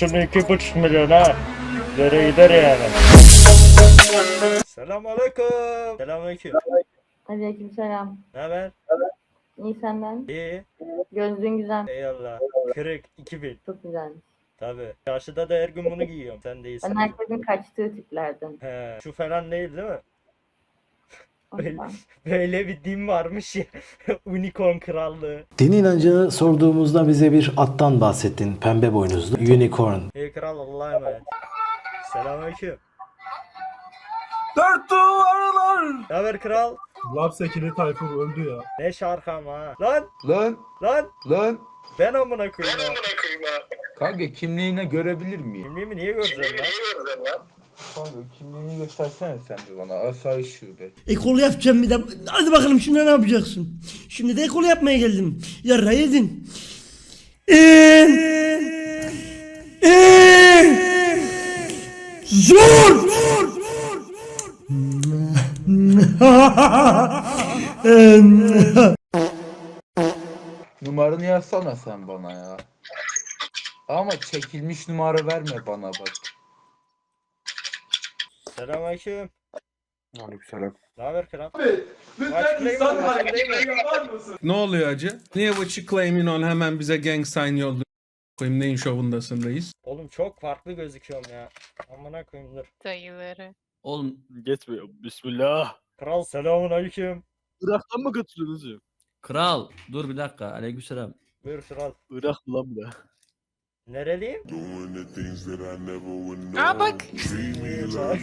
Kurşun iki buçuk milyon ha. Gider gider yani. Selam aleyküm. Selam aleyküm. Aleykümselam. Ne haber? İyi senden. İyi. Gözlüğün güzel. Eyvallah. Kırık 2000. Çok güzelmiş. Tabi. Çarşıda da her gün bunu giyiyorum. Sen değilsin. Ben herkesin kaçtığı tiplerden. He, şu falan değil değil mi? Ondan. Böyle bir din varmış ya. Unicorn krallığı. Din inancını sorduğumuzda bize bir attan bahsettin. Pembe boynuzlu. Unicorn. Ey kral Allah'a emanet. Selamünaleyküm. Dört duvarlar. Ne haber kral? Lapsekili Tayfur öldü ya. Ne şarkı ama ha. Lan Lan lan lan ben amına koyayım ha. kanka kimliğine görebilir miyim? Kimliğimi niye göreceksin lan? Kanka kimliğini göstersene sen de bana asayiş şube. Ekol yapacağım bir de. Hadi bakalım şimdi ne yapacaksın? Şimdi de ekol yapmaya geldim. Yarra yedin. Eee, eee, zor. Numaranı yazsana sen bana ya. Ama çekilmiş numara verme bana bak. Selamünaleyküm. Aleykümselam. Ne haber kral? Lütfen Açıklayın insan açıklayın. yapar mısın? Ne oluyor acı? Niye what you claiming on hemen bize gang sign yolluyor? Koyayım neyin şovundasın reis? Oğlum çok farklı gözüküyorum ya. Amına koyayım dur. dayıları. Oğlum geçmiyor. Bismillah. Kral selamünaleyküm. Irak'tan mı katılıyorsunuz? Kral dur bir dakika. Aleykümselam. Buyur kral. Irak mı lan bu da? Nereliyim? Aa bak.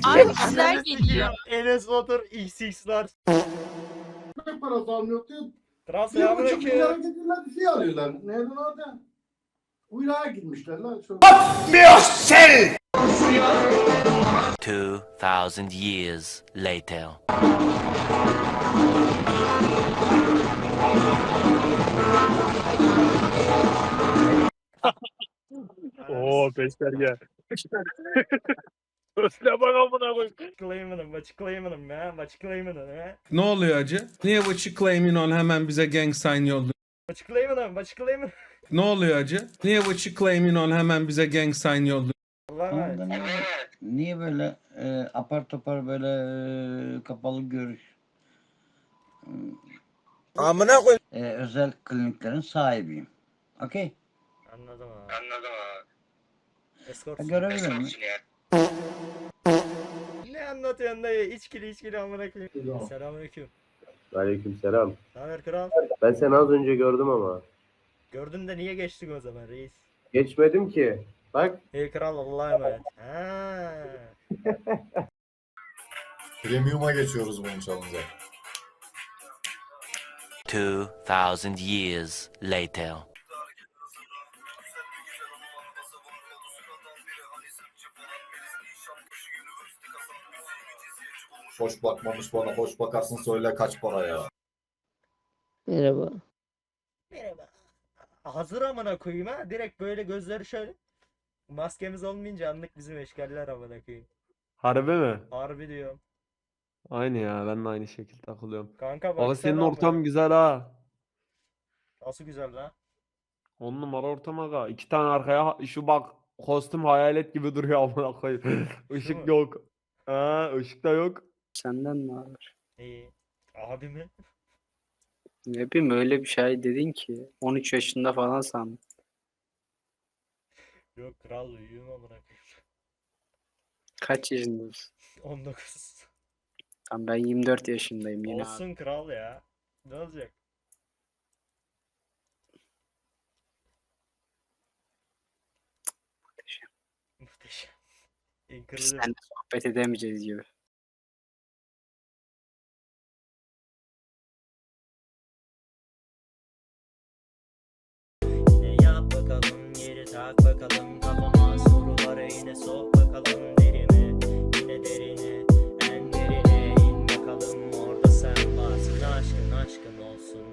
Ay işler geliyor. Enes Batur XX'lar. parası almıyor. Kral Bir buçuk milyara gidiyorlar bir şey alıyorlar. Nereden orada? Uyrağa gitmişler lan. Şu... 2000 years later. Oo peşterge. Ösle bak amına koyayım. Açıklayamadım, açıklayamadım ya. Açıklayamadım ya. Ne oluyor acı? Niye what you claiming on hemen bize gang sign yolluyor? Açıklayamadım, açıklayamadım. Ne oluyor acı? Niye what you claiming on hemen bize gang sign yolluyor? Allah'a emanet. Niye böyle e, apar topar böyle e, kapalı görüş? Amına koy. E, özel kliniklerin sahibiyim. Okey. Anladım abi. Anladım abi. Escort. Görebilir miyim? Ne anlatıyorsun dayı? İçkili içkili amına koyayım. Selamünaleyküm. Aleykümselam. Ne haber kral? Ben seni az önce gördüm ama. Gördün de niye geçtin o zaman reis? Geçmedim ki. Bak. Ey kral Allah'a emanet. Ha. Premium'a geçiyoruz bunu çalınca. 2000 years later. Hoş bakmamış bana. Hoş bakarsın söyle kaç para ya. Merhaba. Merhaba. Hazır amına koyayım ha. Direkt böyle gözleri şöyle. Maskemiz olmayınca anlık bizim eşkaller amına koyayım. Harbi mi? Harbi diyorum. Aynı ya ben de aynı şekilde takılıyorum. Kanka Ama baksana senin ortam güzel ha. Nasıl güzel lan? On numara ortam aga. İki tane arkaya şu bak kostüm hayalet gibi duruyor amına koyayım. mi? Işık yok. Ha, ışık da yok. Senden ne haber? İyi. Abi mi? Ne bileyim öyle bir şey dedin ki. 13 yaşında falan sandım. Yok kral uyuyorum amına koyayım. Kaç yaşındasın? 19. Tamam, ben 24 yaşındayım yine. Olsun kral ya. Ne olacak? Muhteşem. Biz seninle sohbet edemeyeceğiz gibi. Yap bakalım geri tak bakalım kafama